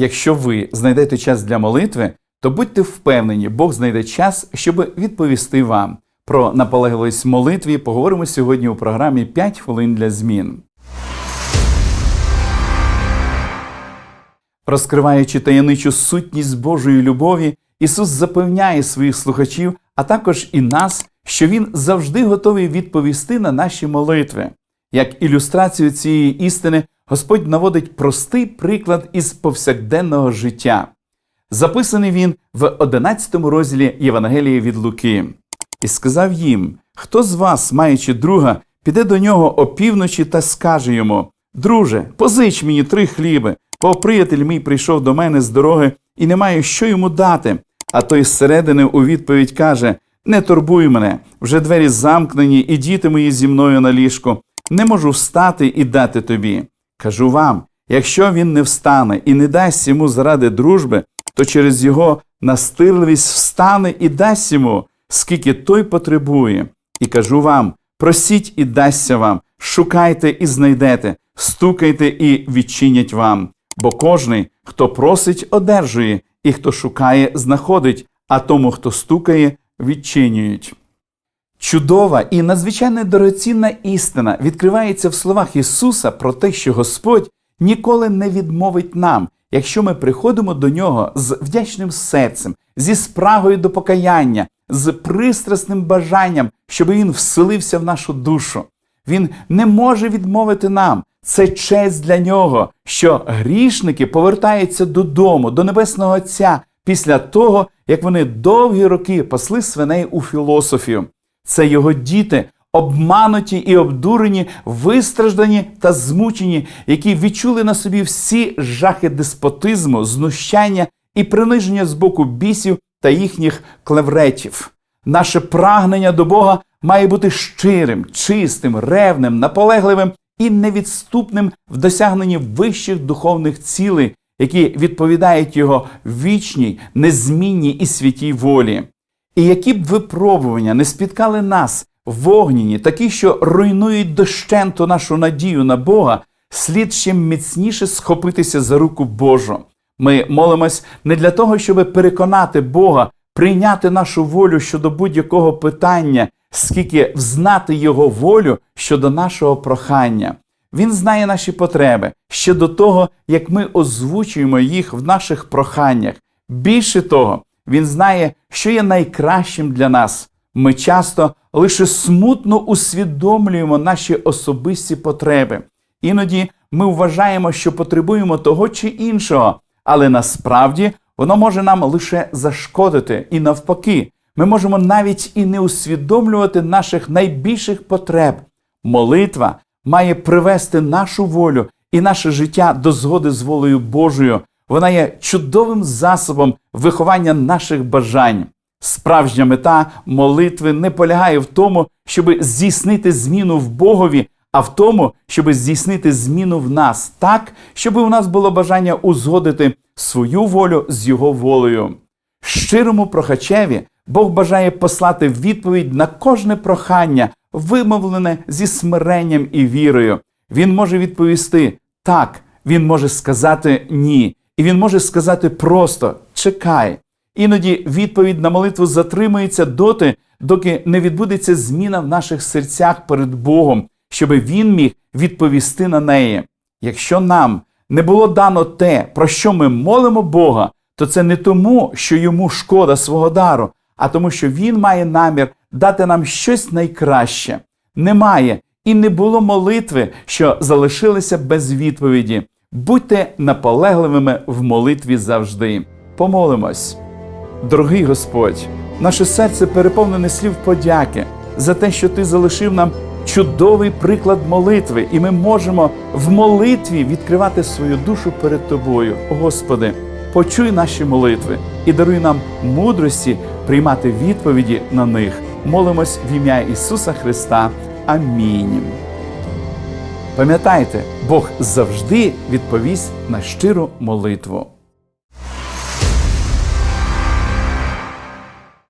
Якщо ви знайдете час для молитви, то будьте впевнені, Бог знайде час, щоб відповісти вам. Про наполегливість молитві поговоримо сьогодні у програмі «5 хвилин для змін. Розкриваючи таємничу сутність Божої любові, Ісус запевняє своїх слухачів, а також і нас, що Він завжди готовий відповісти на наші молитви. Як ілюстрацію цієї істини, Господь наводить простий приклад із повсякденного життя. Записаний він в 11 розділі Євангелії від Луки. І сказав їм: Хто з вас, маючи друга, піде до нього опівночі та скаже йому: Друже, позич мені три хліби, бо приятель мій прийшов до мене з дороги і не маю що йому дати. А той зсередини у відповідь каже: Не турбуй мене, вже двері замкнені, і діти мої зі мною на ліжку. Не можу встати і дати тобі. Кажу вам: якщо він не встане і не дасть йому заради дружби, то через його настирливість встане і дасть йому, скільки той потребує. І кажу вам: просіть і дасться вам, шукайте і знайдете, стукайте і відчинять вам. Бо кожний, хто просить, одержує, і хто шукає, знаходить, а тому, хто стукає, відчинюють. Чудова і надзвичайно дорогоцінна істина відкривається в словах Ісуса про те, що Господь ніколи не відмовить нам, якщо ми приходимо до Нього з вдячним серцем, зі спрагою до покаяння, з пристрасним бажанням, щоб Він вселився в нашу душу. Він не може відмовити нам. Це честь для нього, що грішники повертаються додому, до Небесного Отця після того, як вони довгі роки пасли свиней у філософію. Це його діти, обмануті і обдурені, вистраждані та змучені, які відчули на собі всі жахи деспотизму, знущання і приниження з боку бісів та їхніх клевретів. Наше прагнення до Бога має бути щирим, чистим, ревним, наполегливим і невідступним в досягненні вищих духовних цілей, які відповідають його вічній, незмінній і святій волі. І які б випробування не спіткали нас, вогняні, такі, що руйнують дощенту нашу надію на Бога, слід ще міцніше схопитися за руку Божу. Ми молимось не для того, щоб переконати Бога, прийняти нашу волю щодо будь-якого питання, скільки взнати Його волю щодо нашого прохання. Він знає наші потреби ще до того, як ми озвучуємо їх в наших проханнях. Більше того, він знає, що є найкращим для нас. Ми часто лише смутно усвідомлюємо наші особисті потреби. Іноді ми вважаємо, що потребуємо того чи іншого, але насправді воно може нам лише зашкодити. І навпаки, ми можемо навіть і не усвідомлювати наших найбільших потреб. Молитва має привести нашу волю і наше життя до згоди з волею Божою. Вона є чудовим засобом виховання наших бажань. Справжня мета молитви не полягає в тому, щоб здійснити зміну в Богові, а в тому, щоб здійснити зміну в нас так, щоб у нас було бажання узгодити свою волю з його волею. Щирому прохачеві Бог бажає послати відповідь на кожне прохання, вимовлене зі смиренням і вірою. Він може відповісти так, він може сказати ні. І він може сказати просто чекай. Іноді відповідь на молитву затримується доти, доки не відбудеться зміна в наших серцях перед Богом, щоби він міг відповісти на неї. Якщо нам не було дано те, про що ми молимо Бога, то це не тому, що йому шкода свого дару, а тому, що він має намір дати нам щось найкраще. Немає і не було молитви, що залишилися без відповіді. Будьте наполегливими в молитві завжди. Помолимось. Дорогий Господь, наше серце переповнене слів подяки за те, що Ти залишив нам чудовий приклад молитви, і ми можемо в молитві відкривати свою душу перед Тобою. Господи, почуй наші молитви і даруй нам мудрості приймати відповіді на них. Молимось в ім'я Ісуса Христа. Амінь. Пам'ятайте, Бог завжди відповість на щиру молитву.